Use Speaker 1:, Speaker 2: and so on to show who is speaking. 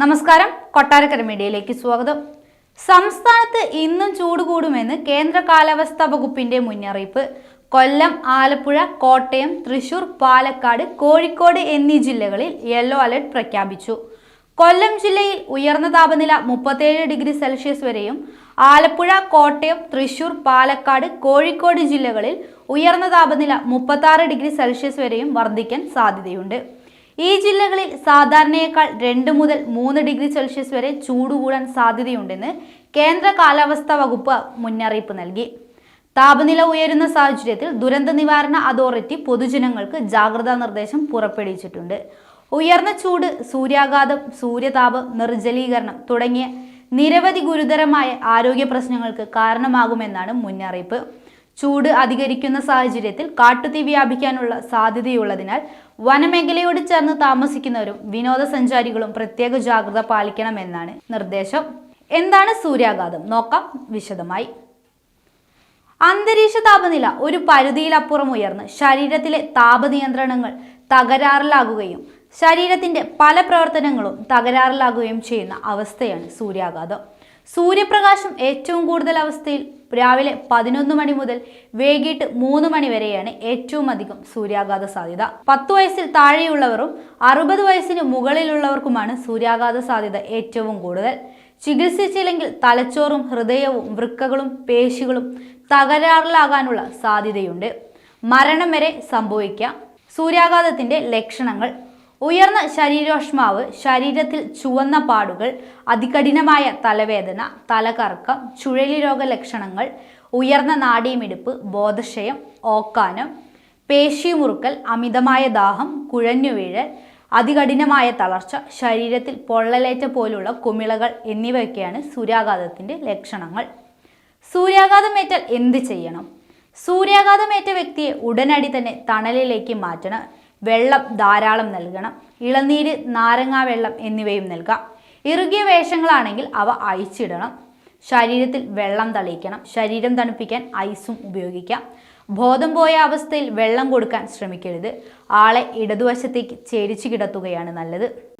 Speaker 1: നമസ്കാരം കൊട്ടാരക്കര മീഡിയയിലേക്ക് സ്വാഗതം സംസ്ഥാനത്ത് ഇന്നും ചൂട് കൂടുമെന്ന് കേന്ദ്ര കാലാവസ്ഥാ വകുപ്പിന്റെ മുന്നറിയിപ്പ് കൊല്ലം ആലപ്പുഴ കോട്ടയം തൃശൂർ പാലക്കാട് കോഴിക്കോട് എന്നീ ജില്ലകളിൽ യെല്ലോ അലർട്ട് പ്രഖ്യാപിച്ചു കൊല്ലം ജില്ലയിൽ ഉയർന്ന താപനില മുപ്പത്തേഴ് ഡിഗ്രി സെൽഷ്യസ് വരെയും ആലപ്പുഴ കോട്ടയം തൃശൂർ പാലക്കാട് കോഴിക്കോട് ജില്ലകളിൽ ഉയർന്ന താപനില മുപ്പത്താറ് ഡിഗ്രി സെൽഷ്യസ് വരെയും വർദ്ധിക്കാൻ സാധ്യതയുണ്ട് ഈ ജില്ലകളിൽ സാധാരണയേക്കാൾ രണ്ട് മുതൽ മൂന്ന് ഡിഗ്രി സെൽഷ്യസ് വരെ ചൂട് കൂടാൻ സാധ്യതയുണ്ടെന്ന് കേന്ദ്ര കാലാവസ്ഥാ വകുപ്പ് മുന്നറിയിപ്പ് നൽകി താപനില ഉയരുന്ന സാഹചര്യത്തിൽ ദുരന്ത നിവാരണ അതോറിറ്റി പൊതുജനങ്ങൾക്ക് ജാഗ്രതാ നിർദ്ദേശം പുറപ്പെടുവിച്ചിട്ടുണ്ട് ഉയർന്ന ചൂട് സൂര്യാഘാതം സൂര്യതാപം നിർജ്ജലീകരണം തുടങ്ങിയ നിരവധി ഗുരുതരമായ ആരോഗ്യ പ്രശ്നങ്ങൾക്ക് കാരണമാകുമെന്നാണ് മുന്നറിയിപ്പ് ചൂട് അധികരിക്കുന്ന സാഹചര്യത്തിൽ കാട്ടുതീ വ്യാപിക്കാനുള്ള സാധ്യതയുള്ളതിനാൽ വനമേഖലയോട് ചേർന്ന് താമസിക്കുന്നവരും വിനോദസഞ്ചാരികളും പ്രത്യേക ജാഗ്രത പാലിക്കണമെന്നാണ് നിർദ്ദേശം എന്താണ് സൂര്യാഘാതം നോക്കാം വിശദമായി അന്തരീക്ഷ താപനില ഒരു പരിധിയിലപ്പുറം ഉയർന്ന് ശരീരത്തിലെ താപനിയന്ത്രണങ്ങൾ തകരാറിലാകുകയും ശരീരത്തിന്റെ പല പ്രവർത്തനങ്ങളും തകരാറിലാകുകയും ചെയ്യുന്ന അവസ്ഥയാണ് സൂര്യാഘാതം സൂര്യപ്രകാശം ഏറ്റവും കൂടുതൽ അവസ്ഥയിൽ രാവിലെ പതിനൊന്ന് മണി മുതൽ വൈകിട്ട് മൂന്ന് മണി വരെയാണ് ഏറ്റവും അധികം സൂര്യാഘാത സാധ്യത പത്ത് വയസ്സിൽ താഴെയുള്ളവരും അറുപത് വയസ്സിന് മുകളിലുള്ളവർക്കുമാണ് സൂര്യാഘാത സാധ്യത ഏറ്റവും കൂടുതൽ ചികിത്സിച്ചില്ലെങ്കിൽ തലച്ചോറും ഹൃദയവും വൃക്കകളും പേശികളും തകരാറിലാകാനുള്ള സാധ്യതയുണ്ട് മരണം വരെ സംഭവിക്കാം സൂര്യാഘാതത്തിന്റെ ലക്ഷണങ്ങൾ ഉയർന്ന ശരീരോഷ്മാവ് ശരീരത്തിൽ ചുവന്ന പാടുകൾ അതികഠിനമായ തലവേദന തലകറക്കം ചുഴലി രോഗലക്ഷണങ്ങൾ ലക്ഷണങ്ങൾ ഉയർന്ന നാഡീമിടിപ്പ് ബോധക്ഷയം ഓക്കാനം പേശി മുറുക്കൽ അമിതമായ ദാഹം കുഴഞ്ഞുവീഴൽ അതികഠിനമായ തളർച്ച ശരീരത്തിൽ പൊള്ളലേറ്റ പോലുള്ള കുമിളകൾ എന്നിവയൊക്കെയാണ് സൂര്യാഘാതത്തിൻ്റെ ലക്ഷണങ്ങൾ സൂര്യാഘാതമേറ്റാൽ എന്ത് ചെയ്യണം സൂര്യാഘാതമേറ്റ വ്യക്തിയെ ഉടനടി തന്നെ തണലിലേക്ക് മാറ്റണം വെള്ളം ധാരാളം നൽകണം ഇളനീര് നാരങ്ങാ വെള്ളം എന്നിവയും നൽകാം ഇറുകിയ വേഷങ്ങളാണെങ്കിൽ അവ അഴിച്ചിടണം ശരീരത്തിൽ വെള്ളം തളിയിക്കണം ശരീരം തണുപ്പിക്കാൻ ഐസും ഉപയോഗിക്കാം ബോധം പോയ അവസ്ഥയിൽ വെള്ളം കൊടുക്കാൻ ശ്രമിക്കരുത് ആളെ ഇടതുവശത്തേക്ക് ചേരിച്ചു കിടത്തുകയാണ് നല്ലത്